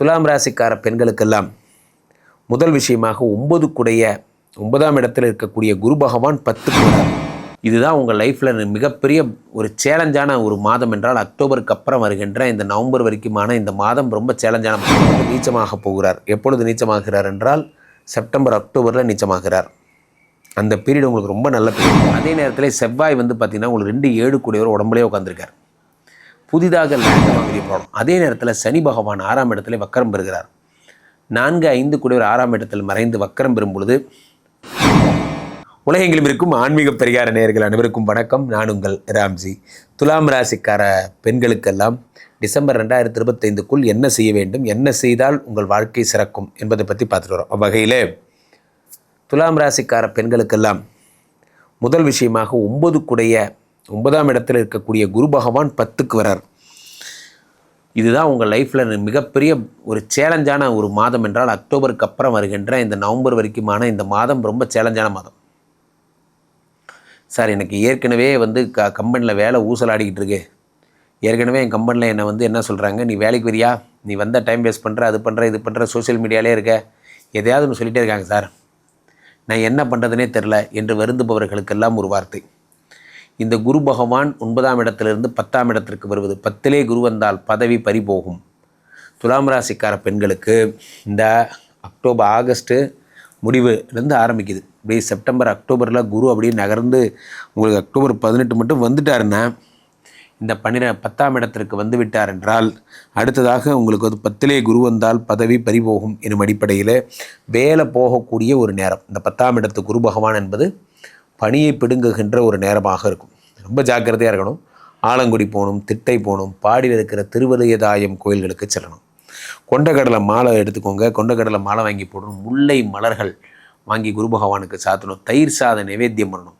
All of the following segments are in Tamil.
துலாம் ராசிக்கார பெண்களுக்கெல்லாம் முதல் விஷயமாக ஒன்பதுக்குடைய ஒன்பதாம் இடத்தில் இருக்கக்கூடிய குரு பகவான் பத்து இதுதான் உங்கள் லைஃப்பில் மிகப்பெரிய ஒரு சேலஞ்சான ஒரு மாதம் என்றால் அக்டோபருக்கு அப்புறம் வருகின்ற இந்த நவம்பர் வரைக்குமான இந்த மாதம் ரொம்ப சேலஞ்சான நீச்சமாக போகிறார். எப்பொழுது நீச்சமாகிறார் என்றால் செப்டம்பர் அக்டோபரில் நீச்சமாகிறார். அந்த பீரியட் உங்களுக்கு ரொம்ப நல்ல பீரியட் அதே நேரத்தில் செவ்வாய் வந்து பார்த்திங்கன்னா உங்களுக்கு ரெண்டு ஏழு கூடியவர் உடம்புலேயே உட்காந்துருக்கார் புதிதாக லேண்ட் வாங்கிய ப்ராப்ளம் அதே நேரத்தில் சனி பகவான் ஆறாம் இடத்துல வக்கரம் பெறுகிறார். நான்கு ஐந்து கூடியவர் ஆறாம் இடத்தில் மறைந்து வக்கரம் பெறும் பொழுது உலகெங்கிலும் இருக்கும் ஆன்மீக பரிகார நேர்கள் அனைவருக்கும் வணக்கம். நான் உங்கள் ராம்ஜி. துலாம் ராசிக்கார பெண்களுக்கெல்லாம் டிசம்பர் ரெண்டாயிரத்தி இருபத்தைந்துக்குள் என்ன செய்ய வேண்டும் என்ன செய்தால் உங்கள் வாழ்க்கை சிறக்கும் என்பதை பற்றி பார்த்துட்டு வரோம். அவ்வகையில் துலாம் ராசிக்கார பெண்களுக்கெல்லாம் முதல் விஷயமாக ஒன்பது குடைய ஒன்பதாம் இடத்தில் இருக்கக்கூடிய குரு பகவான் பத்துக்கு வரார் இதுதான் உங்கள் லைஃப்பில் மிகப்பெரிய ஒரு சேலஞ்சான ஒரு மாதம் என்றால் அக்டோபருக்கு அப்புறம் வருகின்ற இந்த நவம்பர் வரைக்குமான இந்த மாதம் ரொம்ப சேலஞ்சான மாதம். சார் எனக்கு ஏற்கனவே வந்து க கம்பெனியில் வேலை ஊசலாடிக்கிட்டு இருக்கு. ஏற்கனவே என் கம்பெனியில் என்னை வந்து என்ன சொல்கிறாங்க நீ வேலைக்கு வரியா? நீ வந்த டைம் வேஸ்ட் பண்ணுற அது பண்ணுற இது பண்ணுற சோஷியல் மீடியாலே இருக்க. எதையாவது ஒன்று சொல்லிகிட்டே இருக்காங்க சார். நான் என்ன பண்ணுறதுனே தெரில என்று வருந்துபவர்களுக்கெல்லாம் ஒரு வார்த்தை. இந்த குரு பகவான் ஒன்பதாம் இடத்திலிருந்து பத்தாம் இடத்திற்கு வருவது. பத்திலே குரு வந்தால் பதவி பறிபோகும் துலாம் ராசிக்கார பெண்களுக்கு இந்த அக்டோபர் ஆகஸ்ட்டு முடிவுலேருந்து ஆரம்பிக்குது. அப்படியே செப்டம்பர் அக்டோபரில் குரு அப்படியே நகர்ந்து உங்களுக்கு அக்டோபர் பதினெட்டு மட்டும் வந்துட்டாருன்னா இந்த பன்னிர பத்தாம் இடத்திற்கு வந்து விட்டார் என்றால் அடுத்ததாக உங்களுக்கு வந்து பத்திலே குரு வந்தால் பதவி பறிபோகும் எனும் அடிப்படையில் வேலை போகக்கூடிய ஒரு நேரம். இந்த பத்தாம் இடத்து குரு பகவான் என்பது பணியை பிடுங்குகின்ற ஒரு நேரமாக இருக்கும். ரொம்ப ஜாக்கிரதையாக இருக்கணும். ஆலங்குடி போகணும் திட்டை போகணும் பாடியில் இருக்கிற திருவலியதாயம் கோயில்களுக்கு செல்லணும். கொண்டக்கடலை மாலை எடுத்துக்கோங்க. கொண்டக்கடலை மாலை வாங்கி போடணும். முல்லை மலர்கள் வாங்கி குரு பகவானுக்கு சாத்தணும். தயிர் சாத நைவேத்தியம் பண்ணணும்.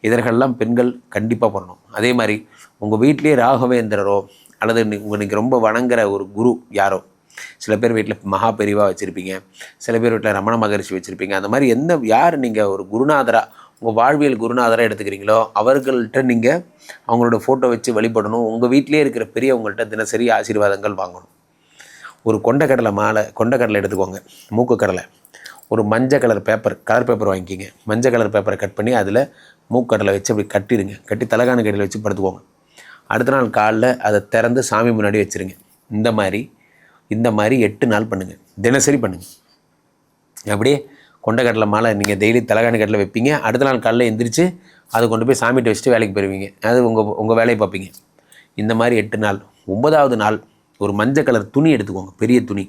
இதற்கெல்லாம் பெண்கள் கண்டிப்பாக பண்ணணும். அதே மாதிரி உங்கள் வீட்டிலேயே ராகவேந்திரரோ அல்லது உங்கள் ரொம்ப வணங்குற ஒரு குரு யாரோ? சில பேர் வீட்டில் மகா பெரிவா வச்சுருப்பீங்க. சில பேர் வீட்டில் ரமண மகரிஷி வச்சுருப்பீங்க. அந்த மாதிரி எந்த யார் நீங்கள் ஒரு குருநாதராக உங்கள் வாழ்வியல் குருநாதராக எடுத்துக்கிறீங்களோ அவர்கள்ட்ட நீங்கள் அவங்களோட ஃபோட்டோ வச்சு வழிபடணும் உங்கள் வீட்டிலே இருக்கிற பெரியவங்கள்ட்ட தினசரி ஆசீர்வாதங்கள் வாங்கணும். ஒரு கொண்டக்கடலை மாலை கொண்டக்கடலை எடுத்துக்கோங்க. மூக்கு கடலை. ஒரு மஞ்சள் கலர் பேப்பர் கலர் பேப்பர் வாங்கிக்கிங்க. மஞ்சள் கலர் பேப்பரை கட் பண்ணி அதில் மூக்கடலை வச்சு அப்படி கட்டிடுங்க. கட்டி தலைகான கடையில் வச்சு படுத்துக்கோங்க. அடுத்த நாள் காலைல அதை திறந்து சாமி முன்னாடி வச்சுருங்க. இந்த மாதிரி இந்த மாதிரி எட்டு நாள் பண்ணுங்கள் தினசரி பண்ணுங்கள் அப்படியே கொண்டக்கடலை மாலை நீங்கள் டெய்லி தலைகாணி கடலை வைப்பீங்க. அடுத்த நாள் காலையில் எந்திரிச்சு அதை கொண்டு போய் சாமிகிட்ட வச்சுட்டு வேலைக்கு போயிடுவீங்க அது உங்கள் உங்கள் வேலையை பார்ப்பீங்க. இந்த மாதிரி எட்டு நாள் ஒன்பதாவது நாள் ஒரு மஞ்சள் கலர் துணி எடுத்துக்கோங்க. பெரிய துணி.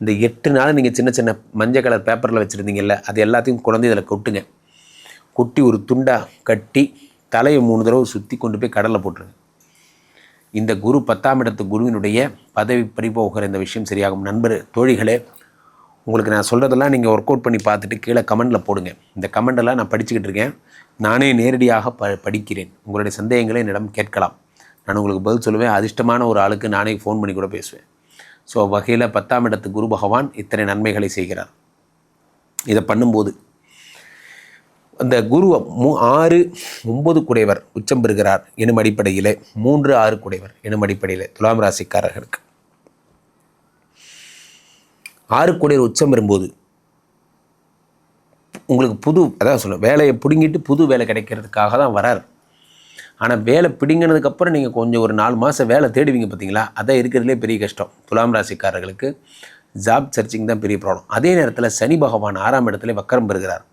இந்த எட்டு நாள் நீங்கள் சின்ன சின்ன மஞ்சள் கலர் பேப்பரில் வச்சுருந்தீங்கல்ல அது எல்லாத்தையும் குழந்தை இதில் கொட்டுங்க. கொட்டி ஒரு துண்டாக கட்டி தலையை மூணு தடவை சுற்றி கொண்டு போய் கடலில் போட்டுருங்க. இந்த குரு பத்தாம் இடத்து குருவினுடைய பதவி பறிபோகிற இந்த விஷயம் சரியாகும். நண்பர் தோழிகளே உங்களுக்கு நான் சொல்கிறதெல்லாம் நீங்கள் ஒர்க் அவுட் பண்ணி பார்த்துட்டு கீழே கமெண்டில் போடுங்க. இந்த கமெண்டெல்லாம் நான் படிச்சுக்கிட்டு இருக்கேன். நானே நேரடியாக ப படிக்கிறேன். உங்களுடைய சந்தேகங்களை என்னிடம் கேட்கலாம். நான் உங்களுக்கு பதில் சொல்லுவேன். அதிர்ஷ்டமான ஒரு ஆளுக்கு நானே ஃபோன் பண்ணி கூட பேசுவேன். ஸோ வகையில் பத்தாம் இடத்து குரு பகவான் இத்தனை நன்மைகளை செய்கிறார். இதை பண்ணும்போது அந்த குரு மூ ஆறு ஒன்பது குடைவர் உச்சம் பெறுகிறார். எனும் அடிப்படையில் மூன்று ஆறு குடைவர் எனும் அடிப்படையில் துலாம் ராசிக்காரர்களுக்கு. ஆறு கோடியர் உச்சம் வரும்போது உங்களுக்கு புது அதான் சொல்ல வேலையை பிடுங்கிட்டு புது வேலை கிடைக்கிறதுக்காக தான் வரார். ஆனால் வேலை பிடிங்கினதுக்கப்புறம் நீங்கள் கொஞ்சம் ஒரு நாலு மாதம் வேலை தேடுவீங்க பார்த்தீங்களா அதான் இருக்கிறதுலே பெரிய கஷ்டம். துலாம் ராசிக்காரர்களுக்கு ஜாப் சர்ச்சிங் தான் பெரிய ப்ராப்ளம் அதே நேரத்தில் சனி பகவான் ஆறாம் இடத்துல வக்கரம் பெறுகிறார்.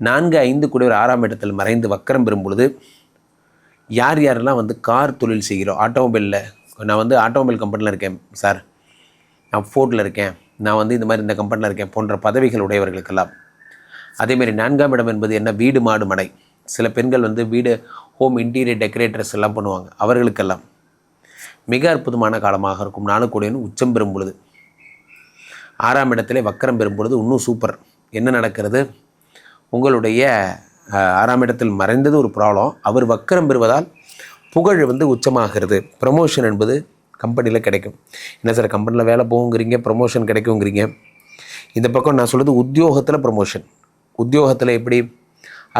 நான்கு ஐந்து கூட ஒரு ஆறாம் இடத்தில் மறைந்து வக்கரம் பெறும் பொழுது யார் யாரெல்லாம் வந்து கார் தொழில் செய்கிறோம் ஆட்டோமொபைலில் நான் வந்து ஆட்டோமொபைல் கம்பெனியில் இருக்கேன் சார் நான் ஃபோர்ட்டில் இருக்கேன். நான் வந்து இந்த மாதிரி இந்த கம்பெனியில் இருக்கேன் போன்ற பதவிகள் உடையவர்களுக்கெல்லாம். அதேமாரி நான்காம் இடம் என்பது என்ன? வீடு மாடு மனை. சில பெண்கள் வந்து வீடு ஹோம் இன்டீரியர் டெக்கரேட்டர்ஸ் எல்லாம் பண்ணுவாங்க. அவர்களுக்கெல்லாம். மிக அற்புதமான காலமாக இருக்கும். நாளுக்கூடியன்னு உச்சம் பெறும் பொழுது. ஆறாம் இடத்திலே வக்கரம் பெறும் பொழுது இன்னும் சூப்பர் என்ன நடக்கிறது? உங்களுடைய ஆறாம் இடத்தில் மறைந்தது ஒரு ப்ராப்ளம் அவர் வக்கரம் பெறுவதால் புகழ் வந்து உச்சமாகிறது. ப்ரமோஷன் என்பது கம்பெனியில் கிடைக்கும். என்ன சார் கம்பெனியில் வேலை போகுங்கிறீங்க ப்ரொமோஷன் கிடைக்குங்கிறீங்க. இந்த பக்கம் நான் சொல்கிறது உத்தியோகத்தில் ப்ரொமோஷன் உத்தியோகத்தில் எப்படி?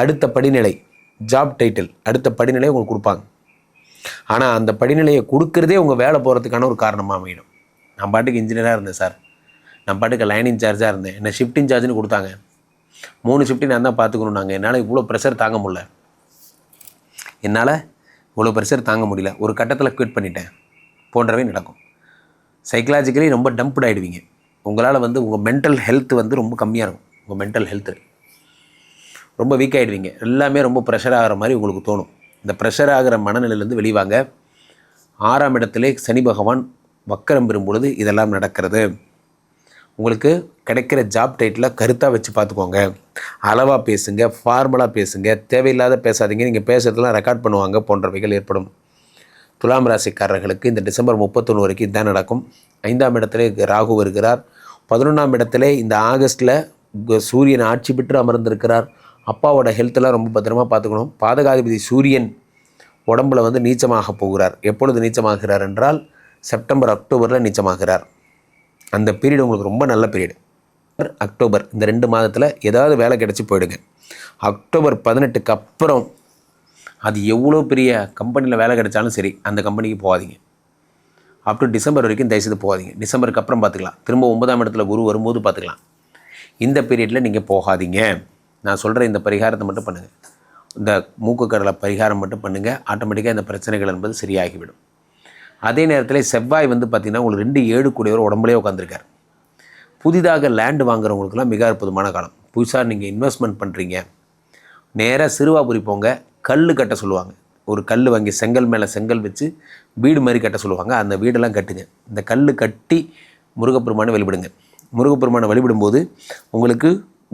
அடுத்த படிநிலை ஜாப் டைட்டில் அடுத்த படிநிலை உங்களுக்கு கொடுப்பாங்க. ஆனால் அந்த படிநிலையை கொடுக்குறதே உங்கள் வேலை போகிறதுக்கான ஒரு காரணமாக அமையும் நான் பாட்டுக்கு இன்ஜினியராக இருந்தேன் சார். நான் பாட்டுக்கு லைன் இன்சார்ஜாக இருந்தேன். என்ன ஷிஃப்ட் இன்சார்ஜ்னு கொடுத்தாங்க. மூணு ஷிஃப்ட்டு நான் தான் பார்த்துக்கணும் நாங்கள் என்னால் இவ்வளோ ப்ரெஷர் தாங்க முடில என்னால் இவ்வளோ ப்ரெஷர் தாங்க முடியல. ஒரு கட்டத்தில் குவிட் பண்ணிட்டேன். போன்றவை நடக்கும். சைக்கலாஜிக்கலி ரொம்ப டம்ப்ட் ஆகிடுவீங்க உங்களால் வந்து உங்கள் மென்டல் ஹெல்த் வந்து ரொம்ப கம்மியாக இருக்கும். உங்கள் மென்டல் ஹெல்த்து ரொம்ப வீக் ஆகிடுவீங்க எல்லாமே ரொம்ப ப்ரெஷர் ஆகிற மாதிரி உங்களுக்கு தோணும். இந்த ப்ரெஷர் ஆகிற மனநிலையிலேருந்து வெளிவாங்க. ஆறாம் இடத்திலே சனி பகவான் வக்கரம் பெறும்பொழுது இதெல்லாம் நடக்கிறது. உங்களுக்கு கிடைக்கிற ஜாப் டைட்டில் கருத்தாக வச்சு பார்த்துக்கோங்க. அளவாக பேசுங்க ஃபார்மலாக பேசுங்க தேவையில்லாத பேசாதீங்க. நீங்கள் பேசுகிறதுலாம் ரெக்கார்ட் பண்ணுவாங்க போன்றவைகள் ஏற்படும். துலாம் ராசிக்காரர்களுக்கு இந்த டிசம்பர் முப்பத்தொன்று வரைக்கும் இதுதான் நடக்கும். ஐந்தாம் இடத்திலே ராகு வருகிறார். பதினொன்றாம் இடத்திலே இந்த ஆகஸ்ட்டில் சூரியன் ஆட்சி பெற்று அமர்ந்திருக்கிறார். அப்பாவோட ஹெல்த்தெல்லாம் ரொம்ப பத்திரமா பார்த்துக்கணும். பாதகாதிபதி சூரியன் உடம்புல வந்து நீச்சமாக போகிறார். எப்பொழுது நீச்சமாகிறார் என்றால் செப்டம்பர் அக்டோபரில் நீச்சமாகிறார். அந்த பீரியட் உங்களுக்கு ரொம்ப நல்ல பீரியடு அக்டோபர் இந்த ரெண்டு மாதத்தில் ஏதாவது வேலை கிடச்சி போயிடுங்க. அக்டோபர் பதினெட்டுக்கு அப்புறம் அது எவ்வளோ பெரிய கம்பெனியில் வேலை கிடைச்சாலும் சரி அந்த கம்பெனிக்கு போகாதீங்க. அப் டு டிசம்பர் வரைக்கும் தயவுசெய்து போகாதீங்க. டிசம்பருக்கு அப்புறம் பார்த்துக்கலாம். திரும்ப ஒன்பதாம் இடத்துல குரு வரும்போது பார்த்துக்கலாம். இந்த பீரியடில் நீங்கள் போகாதீங்க. நான் சொல்கிற இந்த பரிகாரத்தை மட்டும் பண்ணுங்கள் இந்த மூக்கு கடலை பரிகாரம் மட்டும் பண்ணுங்கள் ஆட்டோமேட்டிக்காக இந்த பிரச்சனைகள் என்பது சரியாகிவிடும். அதே நேரத்தில் செவ்வாய் வந்து பார்த்திங்கன்னா உங்களுக்கு ரெண்டு ஏழு கூடியவர் உடம்புலேயே உட்காந்துருக்கார் புதிதாக லேண்டு வாங்குறவங்களுக்குலாம் மிக அற்புதமான காலம். புதுசாக நீங்கள் இன்வெஸ்ட்மெண்ட் பண்ணுறீங்க நேராக சிறுவாபுரி போங்க கல் கட்ட சொல்லுவாங்க. ஒரு கல் வாங்கி செங்கல் மேலே செங்கல் வச்சு வீடு மாதிரி கட்ட சொல்லுவாங்க. அந்த வீடெல்லாம் கட்டுங்க. இந்த கல் கட்டி முருகப்பெருமானை வழிபடுங்க. முருகப்பெருமானை வழிபடும்போது உங்களுக்கு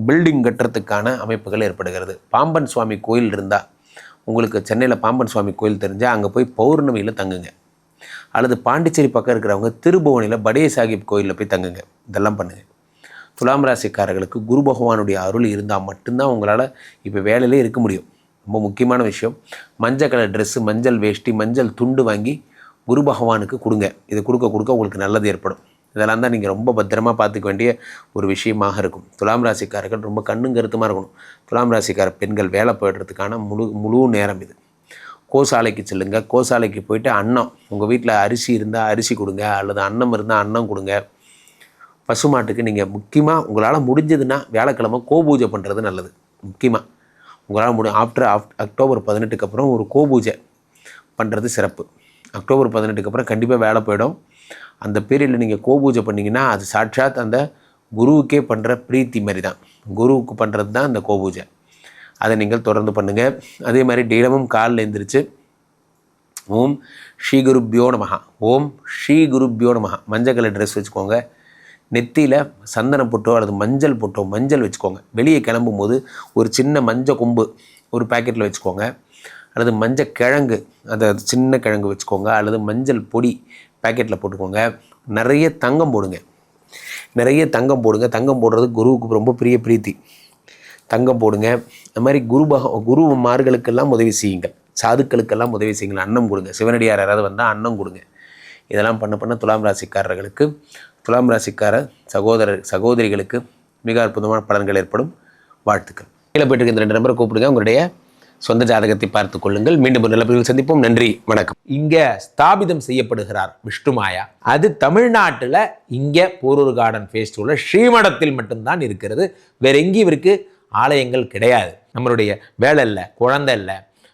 பில்டிங் கட்டுறதுக்கான அமைப்புகள் ஏற்படுகிறது. பாம்பன் சுவாமி கோயில் இருந்தால் உங்களுக்கு சென்னையில் பாம்பன் சுவாமி கோயில் தெரிஞ்சால் அங்கே போய் பௌர்ணமியில் தங்குங்க. அல்லது பாண்டிச்சேரி பக்கம் இருக்கிறவங்க திருபுவனியில் படைய சாஹிப் கோயிலில் போய் தங்குங்க. இதெல்லாம் பண்ணுங்கள் துலாம் ராசிக்காரர்களுக்கு குரு பகவானுடைய அருள் இருந்தால் மட்டும்தான் உங்களால் இப்போ வேலையிலே இருக்க முடியும். ரொம்ப முக்கியமான விஷயம். மஞ்சள் கலர் ட்ரெஸ்ஸு மஞ்சள் வேஷ்டி மஞ்சள் துண்டு வாங்கி குரு பகவானுக்கு கொடுங்க. இது கொடுக்க கொடுக்க உங்களுக்கு நல்லது ஏற்படும். இதெல்லாம் தான் நீங்கள் ரொம்ப பத்திரமா பார்த்துக்க வேண்டிய ஒரு விஷயமாக இருக்கும். துலாம் ராசிக்காரர்கள் ரொம்ப கண்ணும் கருத்துமாக இருக்கணும். துலாம் ராசிக்கார பெண்கள் வேலை போயிடுறதுக்கான முழு முழு நேரம் இது. கோசாலைக்கு செல்லுங்க. கோசாலைக்கு போயிட்டு அன்னம் உங்கள் வீட்டில் அரிசி இருந்தால் அரிசி கொடுங்க அல்லது அன்னம் இருந்தால் அன்னம் கொடுங்க. பசுமாட்டுக்கு நீங்கள் முக்கியமாக உங்களால் முடிஞ்சதுன்னா வியாழக்கிழமை கோபூஜை பண்ணுறது நல்லது. முக்கியமாக உங்களால் முடியும். ஆஃப்டர் ஆஃப் அக்டோபர் பதினெட்டுக்கு அப்புறம் ஒரு கோபூஜை பண்ணுறது சிறப்பு. அக்டோபர் பதினெட்டுக்கு அப்புறம் கண்டிப்பாக வேலை போயிடும். அந்த பீரியடில் நீங்கள் கோபூஜை பண்ணிங்கன்னா அது சாட்சாத் அந்த குருவுக்கே பண்ணுற பிரீத்தி மாதிரி தான் குருவுக்கு பண்ணுறது தான் அந்த கோபூஜை. அதை நீங்கள் தொடர்ந்து பண்ணுங்கள் அதே மாதிரி தினமும் காலில் எழுந்திரிச்சு ஓம் ஸ்ரீ குருப்பியோ மகா ஓம் ஸ்ரீ குருப்பியோ மகா மஞ்சள் கலர் ட்ரெஸ் வச்சுக்கோங்க. நெத்தியில் சந்தனம் போட்டோ அல்லது மஞ்சள் போட்டோ மஞ்சள் வச்சுக்கோங்க. வெளியே கிளம்பும் போது ஒரு சின்ன மஞ்சள் கொம்பு ஒரு பாக்கெட்டில் வச்சுக்கோங்க. அல்லது மஞ்சள் கிழங்கு அந்த சின்ன கிழங்கு வச்சுக்கோங்க. அல்லது மஞ்சள் பொடி பாக்கெட்டில் போட்டுக்கோங்க. நிறைய தங்கம் போடுங்க. நிறைய தங்கம் போடுங்க. தங்கம் போடுறது குருவுக்கு ரொம்ப பிரிய பிரீத்தி. தங்கம் போடுங்க. இந்த மாதிரி குரு பக குருமார்களுக்கெல்லாம் உதவி செய்யுங்கள். சாதுக்களுக்கெல்லாம் உதவி செய்யுங்கள். அன்னம் கொடுங்க. சிவனடியார் யாராவது வந்தால் அன்னம் கொடுங்க. இதெல்லாம் பண்ண பண்ண துலாம் ராசிக்காரர்களுக்கு துலாம் ராசிக்கார சகோதரர் சகோதரிகளுக்கு மிக அற்புதமான பலன்கள் ஏற்படும். வாழ்த்துக்கள். கீழே போயிட்டு இருக்க இந்த ரெண்டு நம்பரை கூப்பிடுங்க. உங்களுடைய சொந்த ஜாதகத்தை பார்த்துக் கொள்ளுங்கள். மீண்டும் ஒரு நிலப்பிரிவில் சந்திப்போம். நன்றி வணக்கம். இங்கே ஸ்தாபிதம் செய்யப்படுகிறார் விஷ்ணுமாயா அது தமிழ்நாட்டில் இங்கே போரூர் கார்டன் ஃபேஸ்டிவலில் ஸ்ரீமடத்தில் மட்டும்தான் இருக்கிறது. வேற எங்கேயும் இவருக்கு ஆலயங்கள் கிடையாது. நம்மளுடைய வேலை இல்லை குழந்தை இல்லை